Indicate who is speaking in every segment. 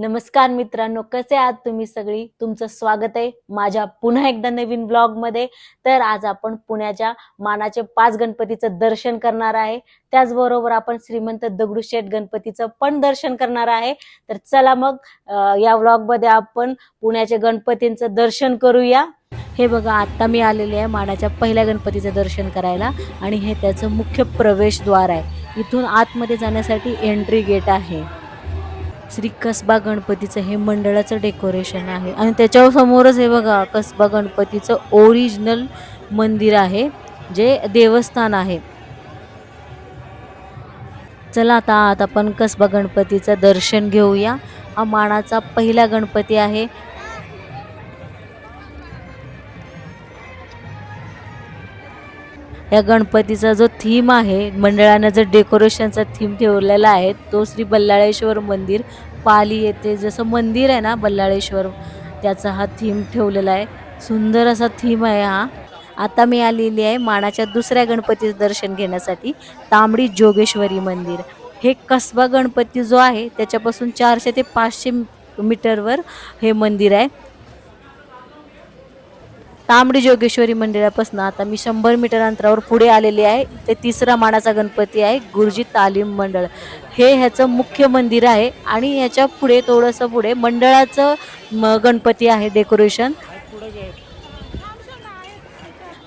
Speaker 1: नमस्कार मित्रांनो कसे आहात तुम्ही सगळी? तुमचं स्वागत आहे माझ्या पुन्हा एकदा नवीन ब्लॉगमध्ये. तर आज आपण पुण्याच्या मानाचे पाच गणपतीचं दर्शन करणार आहे. त्याचबरोबर आपण श्रीमंत दगडूशेठ गणपतीचं पण दर्शन करणार आहे. तर चला मग या ब्लॉगमध्ये आपण पुण्याचे गणपतींचं दर्शन करूया. हे बघा आता मी आलेले आहे मानाच्या पहिल्या गणपतीचं दर्शन करायला आणि हे त्याचं मुख्य प्रवेशद्वार आहे. इथून आतमध्ये जाण्यासाठी एंट्री गेट आहे. श्री कसबा गणपतीचं हे मंडळाचं डेकोरेशन आहे. आणि त्याच्या समोरच हे बघा कसबा गणपतीचं ओरिजिनल मंदिर आहे जे देवस्थान आहे. चला आता आता आपण कसबा गणपतीचं दर्शन घेऊया. हा मानाचा पहिला गणपती आहे. या गणपतीचा जो थीम आहे मंडळानं जो डेकोरेशनचा थीम ठेवलेला आहे तो श्री बल्लाळेश्वर मंदिर पाली येथे जसं मंदिर आहे ना बल्लाळेश्वर त्याचा हा थीम ठेवलेला आहे. सुंदर असा थीम आहे हा. आता मी आलेली आहे मानाच्या दुसऱ्या गणपतीचं दर्शन घेण्यासाठी तांबडी जोगेश्वरी मंदिर. हे कसबा गणपती जो आहे त्याच्यापासून चारशे ते पाचशे मीटरवर हे मंदिर आहे. तांबडी जोगेश्वरी मंदिरापासून आता मी शंभर मीटर अंतरावर पुढे आलेले आहे. ते तिसरा मानाचा गणपती आहे गुरुजी तालीम मंडळ. हे ह्याचं मुख्य मंदिर आहे आणि ह्याच्या पुढे थोडंसं पुढे मंडळाचं म- गणपती आहे डेकोरेशन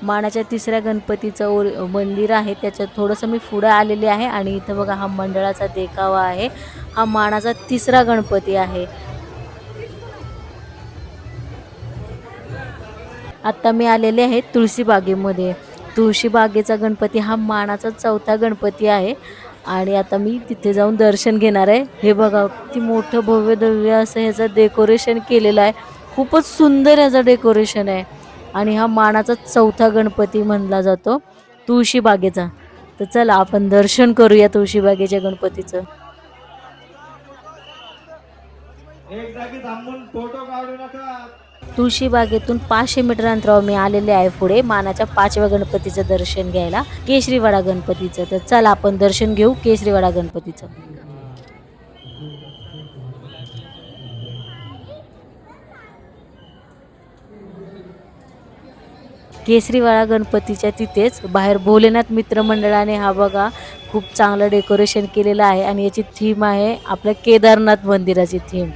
Speaker 1: मानाच्या तिसऱ्या गणपतीचं ओर- मंदिर आहे. त्याच्यात थोडंसं मी पुढे आलेले आहे आणि इथं बघा हा मंडळाचा देखावा आहे. हा मानाचा तिसरा गणपती आहे. आत्ता मी आलेले आहे तुळशीबागेमध्ये तुळशीबागेचा गणपती हा मानाचा चौथा गणपती आहे. आणि आता मी तिथे जाऊन दर्शन घेणार आहे. हे बघा किती मोठं भव्य दव्य असं ह्याचं डेकोरेशन केलेलं आहे. खूपच सुंदर ह्याचं डेकोरेशन आहे. आणि हा मानाचा चौथा गणपती म्हणला जातो तुळशीबागेचा तर चला आपण दर्शन करूया तुळशीबागेच्या गणपतीचं.
Speaker 2: एक जागी थांबून फोटो काढू नका.
Speaker 1: तुळशीबागेतून पाचशे मीटर अंतरावर मी आलेले आहे पुढे. मानाच्या पाचव्या गणपतीचं दर्शन घ्यायला. केशरीवाडा गणपतीचं. तर चला आपण दर्शन घेऊ केशरीवाडा गणपतीचं. केसरीवाडा गणपतीच्या तिथेच बाहेर भोलेनाथ मित्रमंडळाने हा बघा खूप चांगलं डेकोरेशन केलेलं आहे. आणि याची थीम आहे आपल्या केदारनाथ मंदिराची थीम.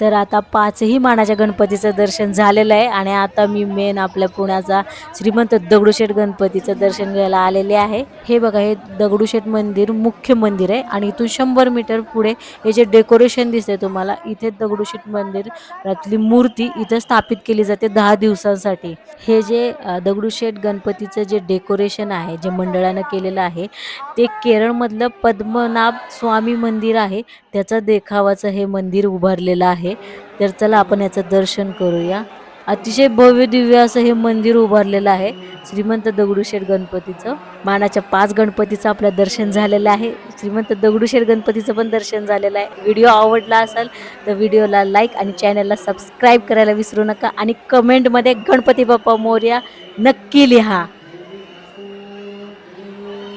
Speaker 1: तर आता पाचही मानाच्या गणपतीचं दर्शन झालेलं आहे आणि आता मी मेन आपल्या पुण्याचा श्रीमंत दगडूशेठ गणपतीचं दर्शन घ्यायला आलेले आहे. हे बघा हे दगडूशेठ मंदिर मुख्य मंदिर आहे आणि इथून शंभर मीटर पुढे हे जे डेकोरेशन दिसते तुम्हाला इथे दगडूशेठ मंदिरातली मूर्ती इथं स्थापित केली जाते दहा दिवसांसाठी. हे जे दगडूशेठ गणपतीचं जे डेकोरेशन आहे जे मंडळानं केलेलं आहे ते केरळमधलं पद्मनाभ स्वामी मंदिर आहे. त्याचं देखावाचं हे मंदिर उभारलेलं आहे. आहे तर चला आपण याचं दर्शन करूया. अतिशय भव्य दिव्य असं हे मंदिर उभारलेलं आहे. श्रीमंत दगडूशेठ गणपतीचं. मानाच्या पाच गणपतीचं आपलं दर्शन झालेलं आहे. श्रीमंत दगडूशेठ गणपतीचं पण दर्शन झालेलं आहे. व्हिडिओ आवडला असेल तर व्हिडिओला लाईक आणि चॅनलला सबस्क्राईब करायला विसरू नका. आणि कमेंटमध्ये गणपती बाप्पा मोर्या नक्की लिहा.